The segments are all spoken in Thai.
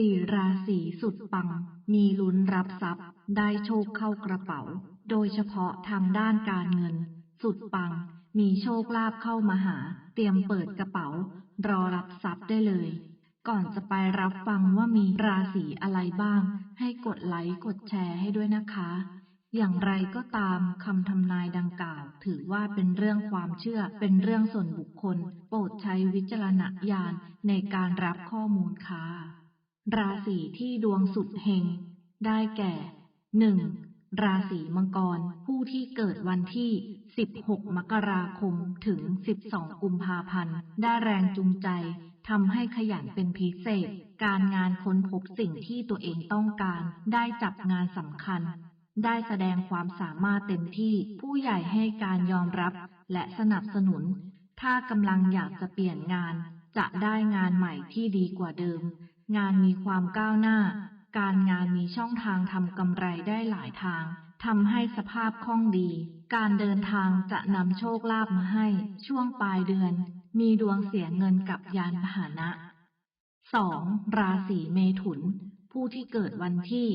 สี่ราศีสุดปัง มีลุ้นรับทรัพย์ ได้โชคเข้ากระเป๋า โดยเฉพาะทางด้านการเงิน สุดปัง มีโชคลาภเข้ามาหา เตรียมเปิดกระเป๋า รอรับทรัพย์ได้เลย ก่อนจะไปรับฟังว่ามีราศีอะไรบ้าง ให้กดไลค์กดแชร์ให้ด้วยนะคะ อย่างไรก็ตามคำทำนายดังกล่าว ถือว่าเป็นเรื่องความเชื่อ เป็นเรื่องส่วนบุคคล โปรดใช้วิจารณญาณในการรับข้อมูลค่ะ ราศีที่ดวงสุดเฮงได้แก่หนึ่งราศีมังกร ผู้ที่เกิดวันที่ 16 มกราคม ถึง 12 กุมภาพันธ์ ได้แรงจูงใจทำให้ขยันเป็นพิเศษ การงานค้นพบสิ่งที่ตัวเองต้องการ ได้จับงานสำคัญ ได้แสดงความสามารถเต็มที่ ผู้ใหญ่ให้การยอมรับและสนับสนุน ถ้ากำลังอยากจะเปลี่ยนงาน จะได้งานใหม่ที่ดีกว่าเดิม งานมีความก้าวหน้า การงานมีช่องทางทำกำไรได้หลายทางทำให้สภาพคล่องดี การเดินทางจะนำโชคลาภมาให้ ช่วงปลายเดือน มีดวงเสียเงินกับยานพาหนะสองราศีเมถุน ผู้ที่เกิดวันที่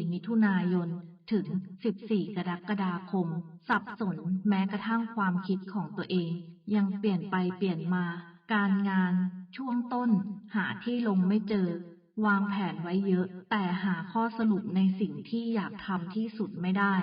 14 มิถุนายน ถึง 14 กรกฎาคม สับสนแม้กระทั่งความคิดของตัวเอง ยังเปลี่ยนไปเปลี่ยนมา การงาน ช่วงต้น หาที่ลงไม่เจอ วางแผนไว้เยอะ แต่หาข้อสรุปในสิ่งที่อยากทำที่สุดไม่ได้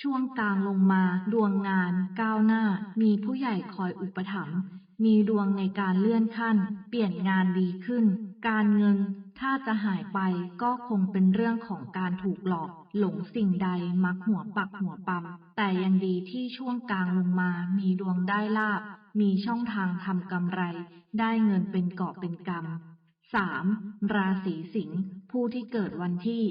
ช่วงกลางลงมา ดวงงาน ก้าวหน้า มีผู้ใหญ่คอยอุปถัมภ์มีดวงในการเลื่อนขั้น เปลี่ยนงานดีขึ้น การเงิน ถ้าจะหายไปก็คงเป็นเรื่องของการถูกหลอก หลงสิ่งใดมักหัวปักหัวปั๊มแต่ยังดีที่ช่วงกลางลงมา มีดวงได้ลาบ มีช่องทางทำกำไร ได้เงินเป็นเกาะเป็นกำสามราศีสิงห์ผู้ที่เกิดวันที่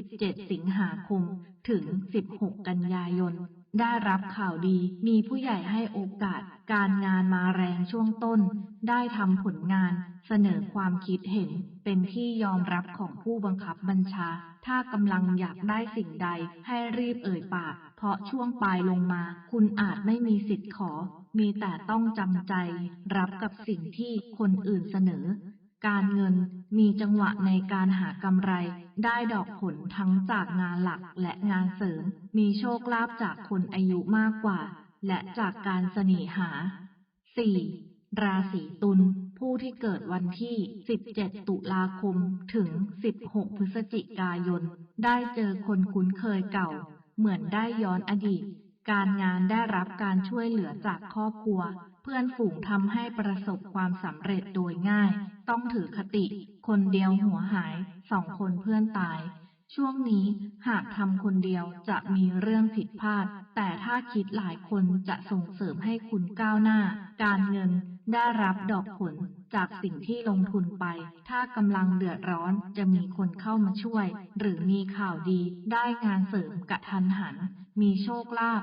17 สิงหาคม ถึง 16 กันยายน ได้รับข่าวดีมีผู้ใหญ่ให้โอกาส การงานมาแรงช่วงต้น ได้ทำผลงาน เสนอความคิดเห็น เป็นที่ยอมรับของผู้บังคับบัญชา ถ้ากำลังอยากได้สิ่งใด ให้รีบเอ่ยปาก เพราะช่วงปลายลงมา คุณอาจไม่มีสิทธิ์ขอ มีแต่ต้องจำใจ รับกับสิ่งที่คนอื่นเสนอ การเงินมีจังหวะในการหากำไร ได้ดอกผลทั้งจากงานหลักและงานเสริม มีโชคลาภจากคนอายุมากกว่า และจากการเสน่หา 4. ราศีตุลผู้ที่เกิดวันที่ 17 ตุลาคม ถึง 16 พฤศจิกายน ได้เจอคนคุ้นเคยเก่า เหมือนได้ย้อนอดีต การงานได้รับการช่วยเหลือจากครอบครัว เพื่อนฝูงทำให้ประสบความสำเร็จโดยง่าย ต้องถือคติ คนเดียวหัวหาย สองคนเพื่อนตาย ช่วงนี้หากทำคนเดียวจะมีเรื่องผิดพลาด แต่ถ้าคิดหลายคนจะส่งเสริมให้คุณก้าวหน้า การเงินได้รับดอกผลจากสิ่งที่ลงทุนไป ถ้ากำลังเดือดร้อนจะมีคนเข้ามาช่วย หรือมีข่าวดีได้งานเสริมกะทันหัน มีโชคลาภ